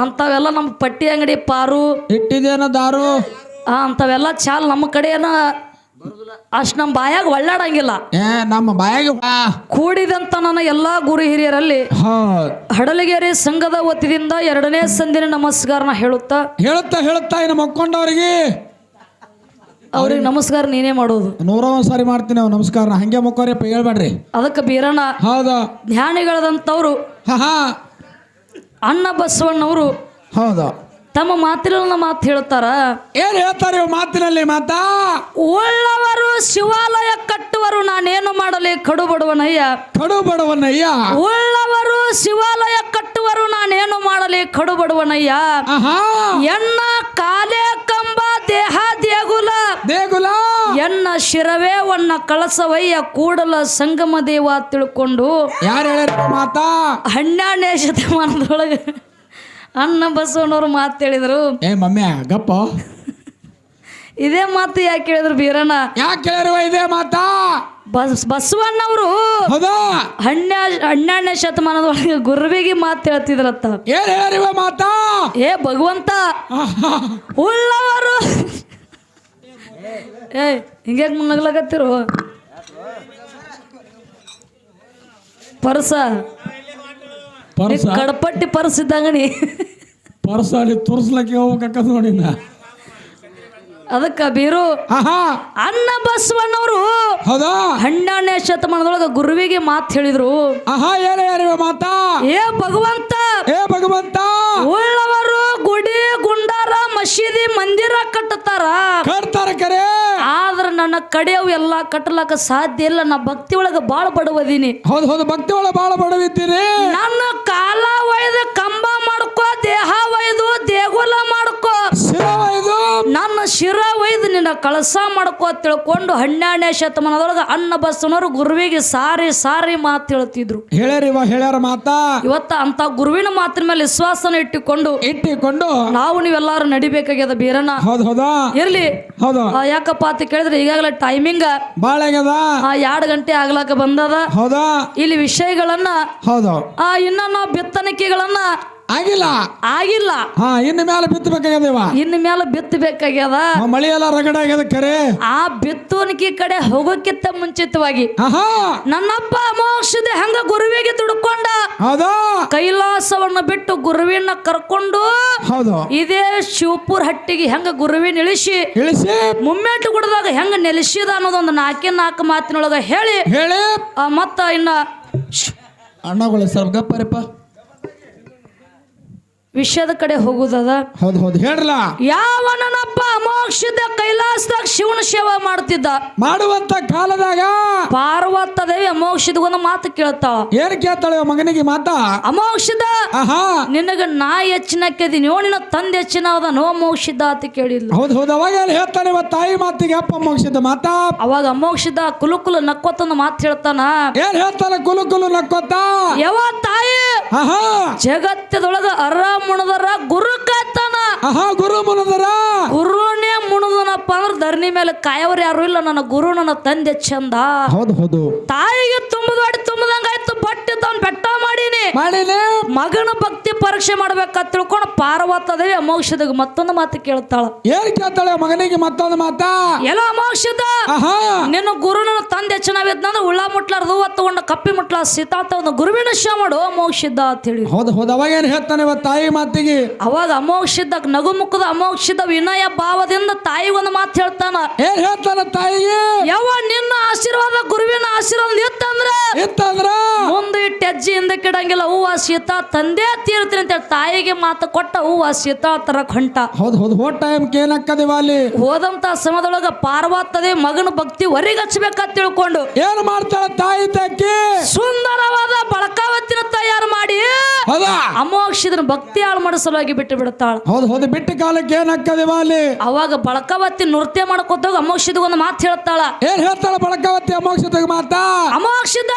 ಅಂಥವೆಲ್ಲ ನಮ್ಮ ಪಟ್ಟಿ ಅಂಗಡಿ ಪಾರು. ಇಟ್ಟಿದೇನ ದಾರು? ಆ, ಅಂಥವೆಲ್ಲ ಚಾಲ್ ನಮ್ಮ ಕಡೆ ಏನ ಅಷ್ಟು ನಮ್ಮ ಬಾಯಾಗ ಒಳ್ಳಾಡಂಗಿಲ್ಲ. ಏ ನಮ್ಮ ಬಾಯಾಗ ಕೂಡಿದಂತ ನನ್ನ ಎಲ್ಲಾ ಗುರು ಹಿರಿಯರಲ್ಲಿ ಹಡಲಗೇರಿ ಹಡಲಗೆರೆ ಸಂಘದ ಒತ್ತಿದಿಂದ ಎರಡನೇ ಸಂದಿನ ನಮಸ್ಕಾರನ ಹೇಳುತ್ತಾ. ಹೇಳುತ್ತಾ ಹೇಳುತ್ತಾ ಇನ್ನು ಮಕ್ಕೊಂಡವ್ರಿಗೆ. ಅವ್ರಿಗೆ ನಮಸ್ಕಾರ ನೀನೇ ಮಾಡೋದು. ನೂರ ಒಂದ್ ಸಾರಿ ಮಾಡ್ತೀನಿ ನಾವು ನಮಸ್ಕಾರ ಹಂಗೆ ಮಕ್ಕೋರಿಯಪ್ಪ ಹೇಳ್ಬೇಡ್ರಿ. ಅದಕ್ಕೆ ಬೀರಣ್ಣ ಹೌದಾ. ಜ್ಞಾನಿಗಳದಂಥವ್ರು ಹಾ ಹಾ. ಅಣ್ಣ ಬಸವಣ್ಣವರು ಹೌದು? ತಮ್ಮ ಮಾತಿನ ಮಾತು ಹೇಳ್ತಾರ. ಏನ್ ಹೇಳ್ತಾರೆ ಇವ್ ಮಾತಿನಲ್ಲಿ ಮಾತಾ? ಉಳ್ಳವರು ಶಿವಾಲಯ ಕಟ್ಟುವರು ನಾನೇನು ಮಾಡಲಿ ಕಡು ಬಡವನಯ್ಯ. ಕಡು ಬಡವನಯ್ಯ? ಉಳ್ಳವರು ಶಿವಾಲಯ ಕಟ್ಟುವರು ನಾನೇನು ಮಾಡಲಿ ಕಡು ಬಡವನಯ್ಯ. ಎಣ್ಣ ಕಾಲೇ ಎನ್ನ ಶಿರವೇ ಒನ್ನ ಕಳಸವಯ್ಯ ಕೂಡಲ ಸಂಗಮ ದೇವ ತಿಳ್ಕೊಂಡು ಯಾರು ಹೇಳ್ಯಾರ ಮಾತಾ? ಹನ್ನೆರಡನೇ ಶತಮಾನದೊಳಗೆ ಅಣ್ಣ ಬಸವಣ್ಣವ್ರು ಮಾತು ಹೇಳಿದರು. ಏ ಗಪ್ಪ. ಇದೇ ಮಾತು ಯಾಕೆ ಹೇಳಿದ್ರು ಬೀರಣ್ಣ? ಯಾಕೆ ಹೇಳಿರುವ ಇದೇ ಮಾತಾ? ಬಸ್ ಬಸವಣ್ಣವರು ಹೌದಾ? ಹನ್ನೆ ಹನ್ನೆರಡನೇ ಶತಮಾನದೊಳಗೆ ಗುರುವಿಗೆ ಮಾತು ಹೇಳ್ತಿದ್ರತ್ತ. ಏನ್ ಹೇಳಿರುವ ಮಾತಾ? ಏ ಭಗವಂತ. ಉಳ್ಳವರು ಏ ಹಿಂಗ್ಯಾಕೆ ನಗ್ಲಾಕತ್ತಿರು ಪರ್ಸ. ಪರ್ಸ? ಕಡಪಟ್ಟಿ ಪರ್ಸ್ ಇದ್ದಂಗ ನೀ. ಪರ್ಸ ಅಲ್ಲಿ ತುರ್ಸ್ಲಕ್ಕೆ ಹೋಗ್ಬೇಕ ನೋಡಿ ಅದಕ್ಕ ಬೀರು. ಅನ್ನ ಬಸವಣ್ಣವರು ಹನ್ನೆರಡನೇ ಶತಮಾನದೊಳಗ ಗುರುವಿಗೆ ಮಾತು ಹೇಳಿದ್ರು. ಆಹಾ ಏನ್ ಹೇಳಿರುವ ಮಾತಾ? ಏ ಭಗವಂತ! ಏ ಭಗವಂತ! ಉಳ್ಳವರು ಮಂದಿರ ಕಟ್ಟುತ್ತಾರ? ಕಟ್ತಾರ ಕರೆ. ಆದ್ರ ನನ್ನ ಕಡೆಯವು ಎಲ್ಲಾ ಕಟ್ಟಲಾಕ ಸಾಧ್ಯ ಇಲ್ಲ. ನಾ ಭಕ್ತಿ ಒಳಗ ಬಾಳ ಬಡವದೀನಿ. ಹೌದು ಹೌದು ಭಕ್ತಿ ಒಳಗ ಬಾಳ ಬಡವಿದ್ದೀರಿ. ನನ್ನ ಕಾಲ ಒಯ್ದ ಕಂಬ ಮಾಡ್ಕೋ ದೇಹ ಒಯ್ದು ದೇಗುಲ ಮಾಡ್ಕೋ. ಶಿರ ನನ್ನ ಶಿರ ಕಳಸ ಮಾಡ್ಕೋ ತಿಳ್ಕೊಂಡು ಹನ್ನೆರಡನೇ ಶತಮಾನದೊಳಗ ಅನ್ನ ಬಸ್ಸನವರು ಗುರುವಿಗೆ ಸಾರಿ ಸಾರಿ ಮಾತು ಹೇಳ್ತಿದ್ರು. ಹೇಳರಿ ಹೇಳ್ಯಾರ ಮಾತಾ? ಇವತ್ತ ಅಂತ ಗುರುವಿನ ಮಾತಿನ ಮೇಲೆ ವಿಶ್ವಾಸನ ಇಟ್ಟುಕೊಂಡು ಇಟ್ಟುಕೊಂಡು ನಾವು ನೀವೆಲ್ಲಾರು ನಡಿಬೇಕಾಗ್ಯದ ಬೀರಣ್ಣ? ಹೌದು ಹೌದಾ? ಇರ್ಲಿ. ಹೌದು. ಆ, ಯಾಕಪ್ಪ ಅಂತ ಕೇಳಿದ್ರೆ ಈಗಾಗಲೇ ಟೈಮಿಂಗ್ ಬಾಳ ಆಗ್ಯದ? ಎರಡು ಗಂಟೆ ಆಗ್ಲಾಕ ಬಂದದ. ಹೌದಾ? ಇಲ್ಲಿ ವಿಷಯಗಳನ್ನ ಹೌದು. ಆ, ಇನ್ನ ನಾವು ಬಿತ್ತನಿಕೆಗಳನ್ನ ಆಗಿಲ್ಲ. ಆಗಿಲ್ಲ. ಹಾ ಇನ್ನು ಮೇಲೆ ಬಿತ್ತಬೇಕಾಗ್ಯದವ. ಇನ್ನು ಮೇಲೆ ಬಿತ್ತಬೇಕಾಗ್ಯದ. ಮಳಿ ಎಲ್ಲ ರಗಡ ಆಗ್ಯದ ಕರೆ. ಆ ಬಿತ್ತೋನಿಕೆ ಕಡೆ ಹೋಗೋಕ್ಕಿಂತ ಮುಂಚಿತವಾಗಿ ನನ್ನಪ್ಪ ಮೋಕ್ಷದ ಹೆಂಗ ಗುರುವಿಗೆ ದುಡ್ಕೊಂಡ ಹೌದಾ. ಕೈಲಾಸವನ್ನು ಬಿಟ್ಟು ಗುರುವಿನ ಕರ್ಕೊಂಡು ಹೌದು. ಇದೇ ಶಿವಪುರ ಹಟ್ಟಿಗೆ ಹೆಂಗ ಗುರುವಿನ ಇಳಿಸಿ ಇಳಿಸಿ. ಮುಮ್ಮೆಟ್ಟು ಗುಡದಾಗ ಹೆಂಗ ನೆಲೆಸಿದ ಅನ್ನೋದೊಂದು ನಾಲ್ಕೇ ನಾಲ್ಕು ಮಾತಿನೊಳಗ ಹೇಳಿ. ಹೇಳಿ. ಮತ್ತ ಇನ್ನ ಅಣ್ಣಗಳು ಸ್ವಲ್ಪ ಗಪ್ಪರಿಪ್ಪ ವಿಷಯದ ಕಡೆ ಹೋಗುದದ? ಹೌದು ಹೌದು ಹೇಳ್ರಲ್ಲ ಯಾವ ನನ್ನಪ್ಪ ಮೋಕ್ಷದ ಕೈಲಾಸದಾಗ ಶಿವನ ಸೇವಾ ಮಾಡ್ತಿದ್ದ? ಮಾಡುವಂತ ಕಾಲದಾಗ ಪಾರ್ವತ ದೇವಿ ಅಮೋಕ್ಷದ ಒಂದು ಮಾತು ಕೇಳ್ತಾವ ಏನ್ ಕೇಳ್ತಾಳೆ ಮಗನಿಗೆ ಮಾತಾ? ಅಮೋಕ್ಷದ? ನಿನಗ ನಾ ಹೆಚ್ಚಿನ ಕೇದಿನಿ ಓ ನಿನ್ನ ತಂದೆ ಹೆಚ್ಚಿನ ಅದ ನೋ ಮೋಕ್ಷದ ಅಂತ ಕೇಳಿಲ್ಲ. ಹೌದು ಹೌದು ಅವಾಗ ಹೇಳ್ತಾನೆ ತಾಯಿ ಮಾತಿಗೆ ಅಪ್ಪ ಮೋಕ್ಷದ ಮಾತಾ? ಅವಾಗ ಅಮೋಕ್ಷದ ಕುಲುಕುಲು ಕುಲು ನಕ್ಕೋತಂದು ಮಾತು ಹೇಳ್ತಾನ. ಏನ್ ಹೇಳ್ತಾನೆ ಕುಲುಕುಲು ಕುಲು ನಕ್ಕೋತ ಯಾವ ತಾಯಿ ಆಹಾ ಜಗತ್ತದೊಳಗ ಅರ ಮುಣದರ ಗುರು ಕಾಯ್ತಾನ ಆಹಾ ಗುರು ಧರಣಿ ಮೇಲೆ ಕಾಯವ್ರು ಯಾರು ಇಲ್ಲ. ನನ್ನ ಗುರು ನನ್ನ ತಂದೆ ಚಂದ. ಹೌದು ಹೌದು. ತಾಯಿಗೆ ತುಂಬದಾಡಿ ತುಂಬದಂಗಾಯ್ತು ಬಟ್ಟಿದ್ದವನ್ ಬೆಟ್ಟ ಮಾಡೀನಿ. ಮಾಡಿನಿ. ಮಗನ ಭಕ್ತಿ ಪರೀಕ್ಷೆ ಮಾಡ್ಬೇಕಂತ ತಿಳ್ಕೊಂಡು ಪಾರ್ವತ ದೇವಿ ಅಮೋಕ್ಷದಾಗ ಮತ್ತೊಂದು ಮಾತು ಕೇಳ್ತಾಳ. ಏನ್ ಕೇಳ್ತಾಳೆ ಮಗನಿಗೆ ಮತ್ತೊಂದು ಮಾತ? ಎಲ್ಲ ಅಮೋಕ್ಷದ. ಆಹಾ. ನಿನ್ನ ಗುರು ನನ್ನ ತಂದೆ ಚೆನ್ನಾಗಿದ್ನಂದ್ರೆ ಉಳ್ಳ ಮುಟ್ಲಾರ್ದು. ತಗೊಂಡು ಕಪ್ಪಿ ಮುಟ್ಲ ಸೀತಾತ ಒಂದು ಗುರುವಿನ ಶ ಮಾಡು. ಅಮೋಕ್ಷಿದ್ದ ಅಂತ ಹೇಳಿ. ಹೌದು ಹೌದು. ಅವಾಗ ಏನ್ ಹೇಳ್ತಾನೆ ತಾಯಿ ಮಾತಿಗೆ? ಅವಾಗ ಅಮೋಕ್ಷಿದ್ದ ನಗು ಮುಖದ ಅಮೋಕ್ಷಿದ್ದ ವಿನಯ ಭಾವದಿಂದ ತಾಯಿ ಒಂದು ಮಾತು ಹೇಳ್ತಾನ ಏನ್ ಹೇಳ್ತಾನ ತಾಯಿಗೆ? ಯಾವ ನಿನ್ನ ಆಶೀರ್ವಾದ ಗುರುವಿನ ಆಶೀರ್ವಾದ ಇತ್ತಂದ್ರೆ? ಇತ್ತಂದ್ರ? ಮುಂದೆ ಇಟ್ಟ ಹೆಜ್ಜೆ ಹಿಂದಕ್ಕೆ ಇಡಂಗಿಲ್ಲ ಹೂವ ಸೀತಾ ತಂದೆ ತೀರ್ತೀನಿ ಅಂತೇಳಿ ತಾಯಿಗೆ ಮಾತು ಕೊಟ್ಟ ಹೂವ ಸೀತಾ ತರಕ್ ಹೊಂಟ ಹೌದು ಹೌದು. ಹೋದ ಟೈಮ್ ಏನಕ್ಕದಿವ ಅಲ್ಲಿ. ಹೋದಂತ ಸಮಯದೊಳಗ ಪಾರ್ವತದೆ ಮಗನ ಭಕ್ತಿ ಹೊರಗೆ ಹಚ್ಚಬೇಕಂತ ತಿಳ್ಕೊಂಡು ಏನ್ ಮಾಡ್ತಾಳ ತಾಯಿ ತಕ್ಕಿ? ಸುಂದರವಾದ ಹೌದಾ? ಅಮೋಕ್ಷಿದ್ರ ಭಕ್ತಿ ಹಾಳು ಮಾಡೋ ಸಲುವಾಗಿ ಬಿಟ್ಟು ಬಿಡುತ್ತಾಳ. ಹೌದು ಹೌದು. ಬಿಟ್ಟ ಕಾಲಕ್ಕೆ ಏನಕ್ಕದಿವ ಅಲ್ಲಿ? ಅವಾಗ ಬಳಕವತ್ತಿ ನೃತ್ಯ ಮಾಡ್ಕೋತಾಗ ಅಮೋಕ್ಷಿದ ಒಂದು ಮಾತು ಹೇಳ್ತಾಳ. ಏನ್ ಹೇಳ್ತಾಳ ಬಳಕವತ್ತಿ ಅಮೋಕ್ಷದ ಮಾತಾ? ಅಮೋಕ್ಷಿದ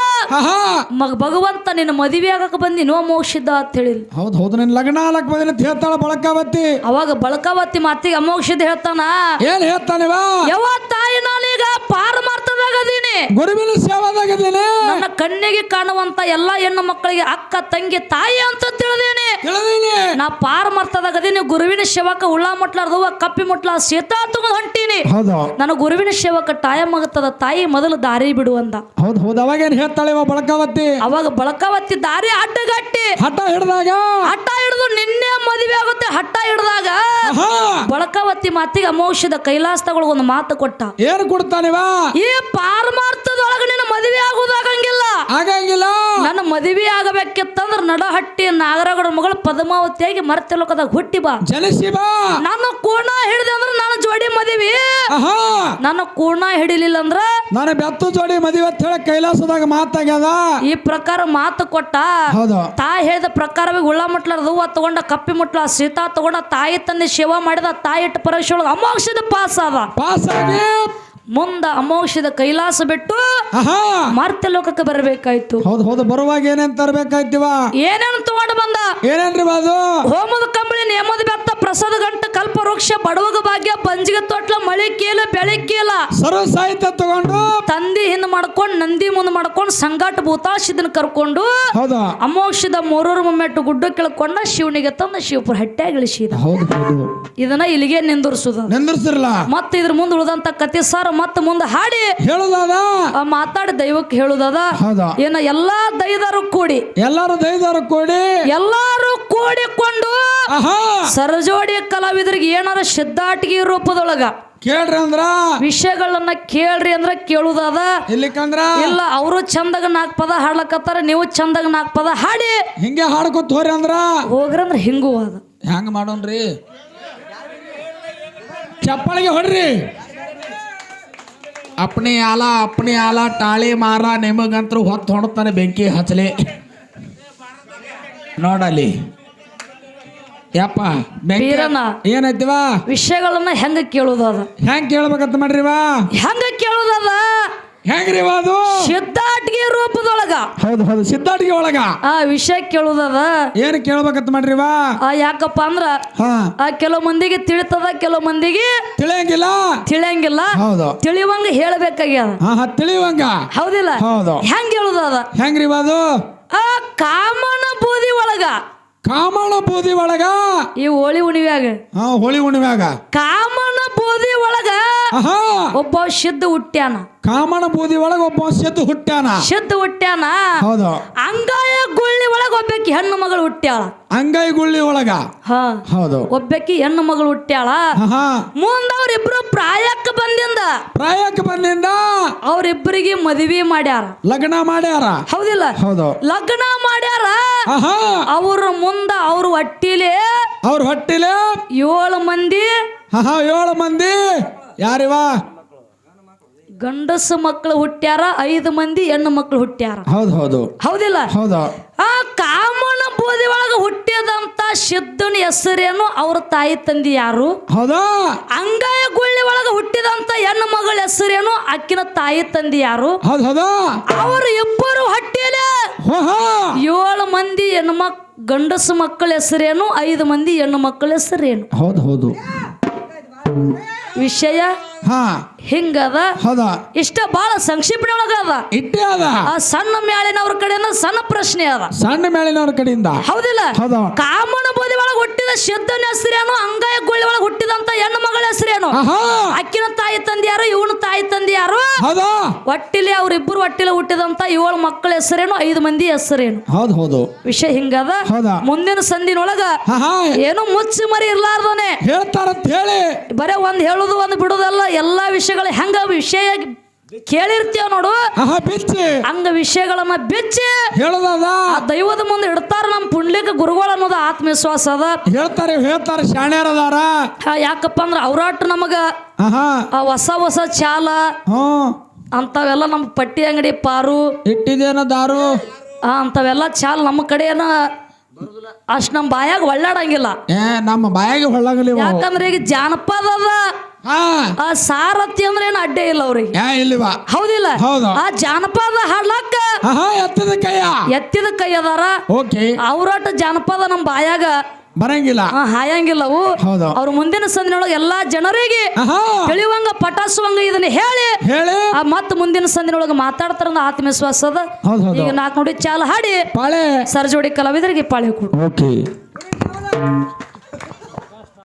ಮಗ ಭಗವಂತ ನಿನ್ನ ಮದುವೆ ಆಗಕ್ಕೆ ಬಂದಿ ನೋ ಮೋಕ್ಷಿದ್ದ ಅಂತ ಹೇಳಿ ಹೌದು ಹೌದು. ನಿನ್ ಲಗ್ನ ಆಗಕ್ ಬಂದಿನ ಅಂತ ಹೇಳ್ತಾಳ ಬಳಕಾವತ್ತಿ ಅವಾಗ ಬಳಕವತ್ತಿ ಮಾತಿಗೆ ಅಮೋಕ್ಷಿದ ಹೇಳ್ತಾನ? ಏನ್ ಹೇಳ್ತಾನೆ ಯಾವ ತಾಯಿ ನಾನೀಗ ಪಾರಮಾರ್ಥದಾಗ ಅದೀನಿ ಗುರುವಿನ ನನ್ನ ಕಣ್ಣಿಗೆ ಕಾಣುವಂತ ಎಲ್ಲಾ ಹೆಣ್ಣು ಮಕ್ಕಳಿಗೆ ಅಕ್ಕ ತಂಗಿ ತಾಯಿ ಅಂತ ತಿಳಿದೇನೆ. ತಿಳಿದೀನಿ. ನಾ ಪಾರಮಾರ್ಥದಾಗ ಅದೀನಿ ಗುರುವಿನ ಸೇವಕ ಉಳ್ಳ ಮುಟ್ಲಾರ್ದು ಕಪ್ಪಿ ಮುಟ್ಲ ಸೀತಾ ತುಂಬ ಹೊಂಟೀನಿ. ಹೌದು? ನನ್ನ ಗುರುವಿನ ಸೇವಕ ಟೈಮ್ ಆಗುತ್ತದ ತಾಯಿ ಮೊದಲು ದಾರಿ ಬಿಡು ಅಂದ. ಹೌದು ಹೌದು ಅವಾಗೇನ್ ಹೇಳ್ತಾಳೆ ಇವ ಬಳಕಾವತ್ತಿ ಅವಾಗ ಬಳಕಾವತ್ತಿ ದಾರಿ ಅಡ್ಡಗಟ್ಟಿ. ಹಠ ಹಿಡ್ದಾಗ? ಹಠ ಹಿಡಿದು ನಿನ್ನೆ ಮದುವೆ ಆಗುತ್ತೆ ಹಠ ಹಿಡ್ದಾಗ. ಬಳಕಾವತ್ತಿ ಬಳಕಾವತಿ ಮಾತಿಗೆ ಅಮೋಷದ ಕೈಲಾಸ ಒಂದು ಮಾತು ಕೊಟ್ಟ. ಏನ್ ಕೊಡ್ತಾನಿವ ಈ ಪಾರಮಾರ್ಥದೊಳಗ ನಿನ್ನ ಮದುವೆ ಆಗುದಾಗಂಗಿಲ್ಲ ಆಗಂಗಿಲ್ಲ. ನನ್ನ ಮದುವೆ ಆಗಬೇಕಿತ್ತಂದ್ರ ನಡಹಟ್ಟಿ ನಾಗರಗಡ ಮಗಳು ಪದ್ಮಾವತಿಯಾಗಿ ಮರ್ತಿಲೋಕದಾಗ ಹುಟ್ಟಿ ಬಾ. ಜನಿಸಿ ಬಾ. ನನ್ನ ಕೂಣ ಹಿಡಿದೆ ಅಂದ್ರ ನನ್ನ ಜೋಡಿ ಮದುವೆ. ಆಹಾ. ನನ್ನ ಕೋಣ ಹಿಡಿಲಿಲ್ಲ ಅಂದ್ರ ನಾನು ಬೆತ್ತು ಜೋಡಿ ಮದುವೆ ಅಂತ ಹೇಳಿ ಕೈಲಾಸದಾಗ ಮಾತಾಗ್ಯದ ಈ ಪ್ರಕಾರ ಮಾತು ಕೊಟ್ಟ. ಹೌದು. ತಾ ಹೇಳಿದ ಪ್ರಕಾರವೇ ಉಳ್ಳ ಮುಟ್ಲ ಹೂವ ತಗೊಂಡ ಕಪ್ಪಿ ಮುಟ್ಲ ಸೀತಾ ತಗೊಂಡ ತಾಯಿ ತನ್ನ ಸೇವಾ ಮಾಡಿದ ತಾಯಿ ಇಟ್ಟ ಪರೀಕ್ಷೆ ಒಳಗೆ ಅಮೋಕ್ಷದ ಪಾಸ್ ಆದ ಪಾಸ್ ಆಗಿ ಮುಂದ ಅಮೋಷದ ಕೈಲಾಸ ಬಿಟ್ಟು ಮಾರ್ತ ಮರ್ತ್ಯ ಲೋಕಕ್ಕೆ ಬರಬೇಕಾಯ್ತು. ಹೌದು ಹೌದು ಬರುವಾಗ ಏನೇನ್ ತರಬೇಕಾಯ್ತಿವ? ಏನೇನು ತಗೊಂಡು ಬಂದ? ಏನೇನ್ರಿ ಅದು ಹೋಮದ ಕಂಬಳಿ ನೇಮದ ಪ್ರಸಾದ ಗಂಟ ಕಲ್ಪ ವೃಕ್ಷ ಬಡವಗ ಭಾಗ್ಯ ಪಂಜಿಗೆ ತೊಟ್ಲ ಮಳೆ ಕೇಲ ಬೆಳೆ ಕೇಲ. ಸರ ಸಾಹಿತ್ಯ ತಗೊಂಡು ತಂದಿ ಹಿಂದ್ ಮಾಡ್ಕೊಂಡು ನಂದಿ ಮುಂದ್ ಮಾಡ್ಕೊಂಡು ಸಂಗಾಟ ಭೂತಾಶಿದನ್ ಕರ್ಕೊಂಡು ಹೌದಾ? ಅಮೋಕ್ಷದ ಮೂರೂರು ಮುಮ್ಮೆಟ್ಟು ಗುಡ್ಡ ಕೆಳ್ಕೊಂಡ ಶಿವನಿಗೆ ತಂದ ಶಿವಪುರ ಹಟ್ಟ್ಯಾಗ ಇಳಿಸಿದ ಹೌದು ಹೌದು. ಇದನ್ನ ಇಲ್ಲಿಗೆ ನಿಂದಿರ್ಸುದ. ನಿಂದಿರ್ಸಿರಲ್ಲ ಮತ್ತೆ ಇದ್ರ ಮುಂದೆ ಉಳಿದಂತ ಕತೆ ಸಾರ ಮತ್ತೆ ಮುಂದೆ ಹಾಡಿ. ಹೇಳುದಾದ? ಆ ಮಾತಾಡಿ ದೈವಕ್ಕೆ ಹೇಳುದಾದ. ಹೌದಾ? ಏನ ಎಲ್ಲಾ ದೈದರು ಕೂಡಿ. ಎಲ್ಲಾರು ದೈದಾರು ಕೂಡಿ ಎಲ್ಲಾರು ಕೂಡಿಕೊಂಡು ಸರಜೋಡಿ ಕಲಾವಿದರಿಗೆ ಏನಾರ ಸಿದ್ಧಾಟಿಗೆ ರೂಪದೊಳಗ ಕೇಳ್ರಿ ಅಂದ್ರ. ವಿಷಯಗಳನ್ನ ಕೇಳ್ರಿ ಅಂದ್ರ ಕೇಳುದದ. ಇಲ್ಲಿಕಂದ್ರ ಇಲ್ಲ ಅವರು ಚಂದಾಗ ನಾಲ್ಕು ಪದ ಹಾಡ್ಲಕತ್ತಾರ ನೀವು ಚಂದಾಗ ನಾಲ್ಕು ಪದ ಹಾಡಿ. ಹಿಂಗೆ ಹಾಡ್ಕೊತ ಹೋರಿ ಅಂದ್ರ. ಹೋಗ್ರಂದ್ರ ಹಿಂಗೂ ಅದ ಹೆಂಗ ಮಾಡೋಣ್ರಿ? ಚಪ್ಪಳಿಗೆ ಹೊಡ್ರಿ. ಅಪ್ಣಿ ಆಲ ಅಪ್ಣಿ ಆಲ ಟಾಳಿ ಮಾರ ನಿಮಗಂತರೂ ಹೊತ್ತು ಹೊಣತಾನೆ ಬೆಂಕಿ ಹಚ್ಚಲಿ. ನೋಡಲಿ. ಯಪ್ಪ ಬೀರಣ್ಣ. ಏನೈತಿವ ವಿಷಯಗಳನ್ನ ಹೆಂಗ ಕೇಳುದದ ಹೆಂಗ್ ಕೇಳ್ಬೇಕಂತ ಮಾಡ್ರಿವಾ ಹೆಂಗ ಕೇಳುದದ ಹೆಂಗ್ರಿವ ಅದು? ಸಿದ್ಧಾಟಿಗೆ ರೂಪದೊಳಗ. ಹೌದು ಹೌದು ಸಿದ್ಧಾಟಿಗೆ ಒಳಗ. ಆ ವಿಷಯ ಕೇಳುದದ ಏನ್ ಕೇಳ್ಬೇಕಂತ ಮಾಡ್ರಿವಾ ಆ ಯಾಕಪ್ಪ ಅಂದ್ರ ಆ ಕೆಲವು ಮಂದಿಗೆ ತಿಳಿತದ ಕೆಲವು ಮಂದಿಗೆ ತಿಳಿಯಂಗಿಲ್ಲ? ತಿಳಿಯಂಗಿಲ್ಲ. ಹೌದು. ತಿಳಿಯುವಂಗ ಹೇಳ್ಬೇಕಾಗ್ಯದ. ತಿಳಿಯುವಂಗ. ಹೌದಿಲ್ಲ? ಹೌದು. ಹೆಂಗ್ ಹೇಳುದದ ಹೆಂಗ್ರಿವ ಅದು? ಆ ಕಾಮನ ಬೂದಿ ಒಳಗ ಕಾಮಣ ಬೂದಿ ಒಳಗ ಈ ಹೋಳಿ ಉಣಿವ್ಯಾಗ ಹಾ ಹೋಳಿ ಹುಣ್ಣಿಮ್ಯಾಗ ಕಾಮನ ಬೂದಿ ಒಳಗ ಆಹಾ ಒಬ್ಬ ಶುದ್ಧ ಹುಟ್ಟ್ಯಾನ. ಕಾಮಣ ಬೂದಿ ಒಳಗ ಒಬ್ಬ ಶುದ್ಧ ಹುಟ್ಟ್ಯಾನ. ಶುದ್ಧ ಹುಟ್ಟ್ಯಾನ. ಹೌದು. ಅಂಗಾಯ ಗುಳ್ಳಿ ಒಳಗ ಒಬ್ಬಾಕಿ ಹೆಣ್ಣು ಮಗಳು ಹುಟ್ಟ್ಯಾಳ. ಅಂಗಾಯ ಗುಳ್ಳಿ ಒಳಗ? ಹ. ಹೌದು. ಒಬ್ಬಾಕಿ ಹೆಣ್ಣು ಮಗಳು ಹುಟ್ಟ್ಯಾಳ. ಹಾ ಮುಂದೆ ಅವ್ರಿಬ್ರು ಪ್ರಾಯಕ್ಕೆ ಬಂದಿಂದ ಪ್ರಾಯಕ್ಕೆ ಬಂದಿಂದ ಅವ್ರಿಬ್ಬರಿಗೆ ಮದುವೆ ಮಾಡ್ಯಾರ. ಲಗ್ನ ಮಾಡ್ಯಾರ? ಹೌದಿಲ್ಲ? ಹೌದು. ಲಗ್ನ ಮಾಡ್ಯಾರ. ಅವ್ರ ಮುಂದ ಅವ್ರ ಹೊಟ್ಟಿಲೆ ಅವ್ರ ಹೊಟ್ಟಿಲೆ? ಏಳು ಮಂದಿ ಏಳು ಮಂದಿ? ಯಾರಿವ ಗಂಡಸು ಮಕ್ಕಳು ಹುಟ್ಟ್ಯಾರ ಐದು ಮಂದಿ ಹೆಣ್ಣು ಮಕ್ಕಳು ಹುಟ್ಟ್ಯಾರ. ಹೌದು ಹೌದು. ಹೌದಿಲ್ಲ? ಹೌದು. ಆ ಕಾಮನ ಬೋಧಿ ಒಳಗ ಹುಟ್ಟಿದಂತ ಸಿದ್ಧನ ಹೆಸರೇನು ಅವ್ರ ತಾಯಿ ತಂದಿ ಯಾರು? ಹೌದಾ. ಅಂಗಾಯ ಗುಳ್ಳಿ ಒಳಗ ಹುಟ್ಟಿದಂತ ಹೆಣ್ಣು ಮಗಳ ಹೆಸರೇನು ಅಕ್ಕಿನ ತಾಯಿ ತಂದಿ ಯಾರು? ಹೌದು ಹೌದಾ. ಅವರು ಇಬ್ಬರು ಹೊಟ್ಟೆಲೆ ಹೋ ಹೋ ಏಳು ಮಂದಿ ಹೆಣ್ಣು ಮಕ್ ಗಂಡಸು ಮಕ್ಕಳ ಹೆಸರೇನು ಐದು ಮಂದಿ ಹೆಣ್ಣು ಮಕ್ಕಳ ಹೆಸರೇನು? ಹೌದು ಹೌದು. ವಿಷಯ ಹಾ. ಹಿಂಗದ? ಹೌದಾ. ಇಷ್ಟ ಬಹಳ ಸಂಕ್ಷಿಪ್ತ ಒಳಗ ಅದ ಇಟ್ಟೆ ಅದ. ಆ ಸಣ್ಣ ಮ್ಯಾಳಿನವ್ರ ಕಡೆನ ಸಣ್ಣ ಪ್ರಶ್ನೆ ಅದ ಸಣ್ಣ ಮೇಳಿನವ್ರ ಕಡೆಯಿಂದ. ಹೌದಿಲ್ಲ? ಹೌದಾ. ಕಾಮನ ಬೋಧಿ ಒಳಗ ಹುಟ್ಟಿದ ಶುದ್ಧನ ಹೆಸರೇನು? ಅಂಗಾಯ ಗುಳ್ಳಿ ಒಳಗ ಹುಟ್ಟಿದಂತ ಹೆಣ್ಣು ಮಗಳ ಹೆಸರೇನು? ಆಹಾ. ಅಕ್ಕಿನ ತಾಯಿ ತಂದೆ ಯಾರು ಇವನು ಯಾರು? ಹೌದಾ. ಒಟ್ಟಿಲೆ ಅವ್ರಿಬ್ರು ಒಟ್ಟಿಲ ಹುಟ್ಟಿದಂತ ಏಳು ಮಕ್ಕಳ ಹೆಸರೇನು ಐದು ಮಂದಿ ಹೆಸರೇನು? ಹೌದು ಹೌದು. ವಿಷಯ ಹಿಂಗದ? ಹೌದಾ. ಮುಂದಿನ ಸಂದಿನೊಳಗ ಹಾ ಹಾ. ಏನು ಮುಚ್ಚಿ ಮರಿ ಇರ್ಲಾರ್ದನೆ ಹೇಳ್ತಾರಂತ ಹೇಳಿ. ಬರೇ ಒಂದ್ ಹೇಳುದು ಒಂದ್ ಬಿಡುದಲ್ಲ ಎಲ್ಲಾ ವಿಷಯಗಳು ಹೆಂಗ ವಿಷಯ ಕೇಳಿರ್ತೀವ ನೋಡು. ಬಿಚ್ಚಿ. ಹಂಗ ವಿಷಯಗಳನ್ನ ಬೆಚ್ಚಿ. ಹೇಳೋದದ? ದೈವದ ಮುಂದೆ ಇಡ್ತಾರ ನಮ್ಮ ಪುಂಡ್ಲಿಕ ಗುರುಗಳು ಅನ್ನೋದು ಆತ್ಮವಿಶ್ವಾಸ ಅದ. ಹೇಳ್ತಾರೆ ಹೇಳ್ತಾರೆ ಶಾಣ್ಯರದಾರ. ಯಾಕಪ್ಪ ಅಂದ್ರ ಅವ್ರಾಟ ನಮಗ. ಹೊಸ ಹೊಸ ಚಾಲ. ಅಂತವೆಲ್ಲ ನಮ್ ನಮ್ಮ ಪಟ್ಟಿ ಅಂಗಡಿ ಪಾರು. ಇಟ್ಟಿದೇನ ದಾರು? ಆ, ಅಂಥವೆಲ್ಲ ಚಾಲ್ ನಮ್ಮ ಕಡೆ ಏನ ಅಷ್ಟ್ ನಮ್ಮ ಬಾಯಾಗ ಒಳ್ಳಾಡಂಗಿಲ್ಲ. ಏ ನಮ್ಮ ಬಾಯಾಗೆ ಹೊಳ್ಳಾಗಲಿ ಯಾಕಂದ್ರೆ ಈಗ ಜಾನಪದ ಅದ. ಆ ಸಾರಥಿ ಅಂದ್ರೆ ಏನು ಅಡ್ಡೆ ಇಲ್ಲ ಅವ್ರಿಗೆ. ಹೌದಿಲ್ಲ? ಹೌದು. ಆ ಜಾನಪದ ಹಾಡ್ಲಕ್ಕ ಎತ್ತಿದ ಕೈಯ. ಎತ್ತಿದ ಕೈ ಅದಾರ. ಓಕೆ. ಅವ್ರಾಟ ಜಾನಪದ ನಮ್ಮ ಬಾಯಾಗ ಬರಂಗಿಲ್ಲ. ಹಾಯಂಗಿಲ್ಲ ಅವು. ಅವ್ರ ಮುಂದಿನ ಸಂದಿನೊಳಗೆ ಎಲ್ಲಾ ಜನರಿಗೆ ತಿಳಿವಂಗ ಪಟಾಸುವಂಗ ಇದನ್ನ ಹೇಳಿ ಹೇಳಿ. ಆ ಮತ್ತ ಮುಂದಿನ ಸಂದಿನೊಳಗೆ ಮಾತಾಡ್ತಾರ ಆತ್ಮವಿಶ್ವಾಸ ಅದ ಈಗ ನಾಲ್ಕು ನೋಡಿ ಚಾಲ ಹಾಡಿ ಪಾಳೆ. ಸರ್ಜೋಡಿ ಕಲಾವಿದರಿಗೆ ಪಾಳೆ ಕೊಡು. ಓಕೆ.